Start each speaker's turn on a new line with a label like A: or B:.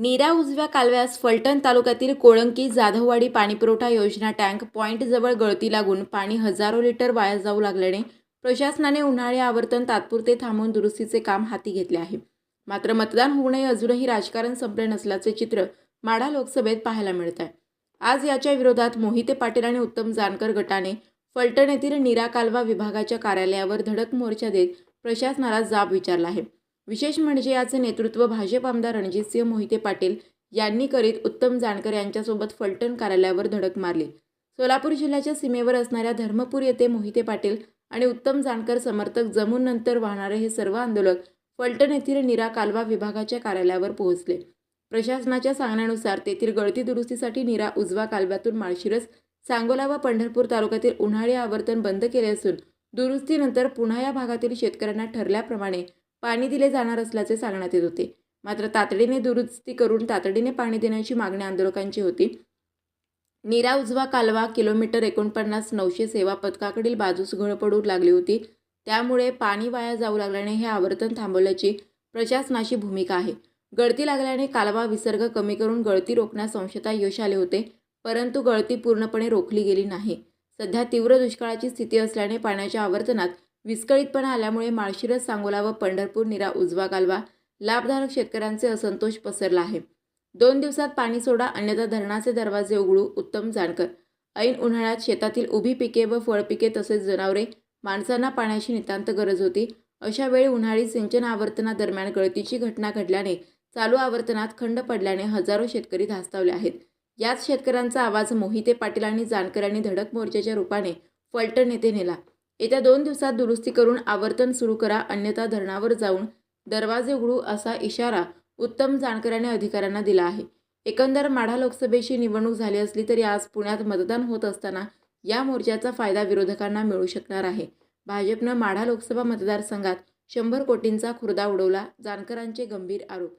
A: नीरा उजव्या कालव्यास फलटण तालुक्यातील कोळंकी जाधववाडी पाणीपुरवठा योजना टँक पॉईंटजवळ गळती लागून पाणी हजारो लिटर वाया जाऊ लागल्याने प्रशासनाने उन्हाळी आवर्तन तात्पुरते थांबवून दुरुस्तीचे काम हाती घेतले आहे. मात्र मतदान होऊनही अजूनही राजकारण संपले नसल्याचे चित्र माढा लोकसभेत पाहायला मिळत आहे आज याच्या विरोधात मोहिते पाटील आणि उत्तम जानकर गटाने फलटण येथील नीरा कालवा विभागाच्या कार्यालयावर धडक मोर्चा देत प्रशासनाला जाब विचारला आहे. विशेष म्हणजे याचे नेतृत्व भाजप आमदार रणजितसिंह मोहिते पाटील यांनी करीत उत्तम जानकर यांच्यासोबत फलटण कार्यालयावर धडक मारली. सोलापूर जिल्ह्याच्या सीमेवर असणाऱ्या धर्मपूर येथे मोहिते पाटील आणि उत्तम जानकर समर्थक जमून नंतर वाहणारे हे सर्व आंदोलक फलटण येथील निरा कालवा विभागाच्या कार्यालयावर पोहोचले. प्रशासनाच्या सांगण्यानुसार तेथील गळती दुरुस्तीसाठी निरा उजवा कालव्यातून माळशिरस सांगोला व पंढरपूर तालुक्यातील उन्हाळी आवर्तन बंद केले असून दुरुस्तीनंतर पुन्हा या भागातील शेतकऱ्यांना ठरल्याप्रमाणे पाणी दिले जाणार असल्याचे सांगण्यात येत होते. मात्र तातडीने दुरुस्ती करून तातडीने पाणी देण्याची मागणी आंदोलकांची होती. नीरा उजवा कालवा किलोमीटर एकोणपन्नास नऊशे सेवा पथकाकडील बाजूस घळ पडू लागली होती. त्यामुळे पाणी वाया जाऊ लागल्याने हे आवर्तन थांबवल्याची प्रशासनाची भूमिका आहे. गळती लागल्याने कालवा विसर्ग कमी करून गळती रोखण्यास अंशतः यश आले होते परंतु गळती पूर्णपणे रोखली गेली नाही. सध्या तीव्र दुष्काळाची स्थिती असल्याने पाण्याच्या आवर्तनात विस्कळीतपणा आल्यामुळे माळशिरस सांगोला व पंढरपूर निरा उजवा कालवा लाभधारक शेतकऱ्यांचे असंतोष पसरला आहे. दोन दिवसात पाणी सोडा अन्यथा धरणाचे दरवाजे उघडू उत्तम जानकर ऐन उन्हाळ्यात शेतातील उभी पिके व फळपिके तसेच जनावरे माणसांना पाण्याची नितांत गरज होती. अशा वेळी उन्हाळी सिंचन आवर्तनादरम्यान गळतीची घटना घडल्याने चालू आवर्तनात खंड पडल्याने हजारो शेतकरी धास्तावले आहेत. याच शेतकऱ्यांचा आवाज मोहिते पाटील आणि जानकर यांनी धडक मोर्चाच्या रूपाने फलटण येथे नेला. येत्या दोन दिवसात दुरुस्ती करून आवर्तन सुरू करा अन्यथा धरणावर जाऊन दरवाजे उघडू असा इशारा उत्तम जानकरांनी अधिकाऱ्यांना दिला आहे. एकंदर माढा लोकसभेची निवडणूक झाली असली तरी आज पुण्यात मतदान होत असताना या मोर्चाचा फायदा विरोधकांना मिळू शकणार आहे. भाजपनं माढा लोकसभा मतदारसंघात शंभर कोटींचा खुर्दा उडवला जानकरांचे गंभीर आरोप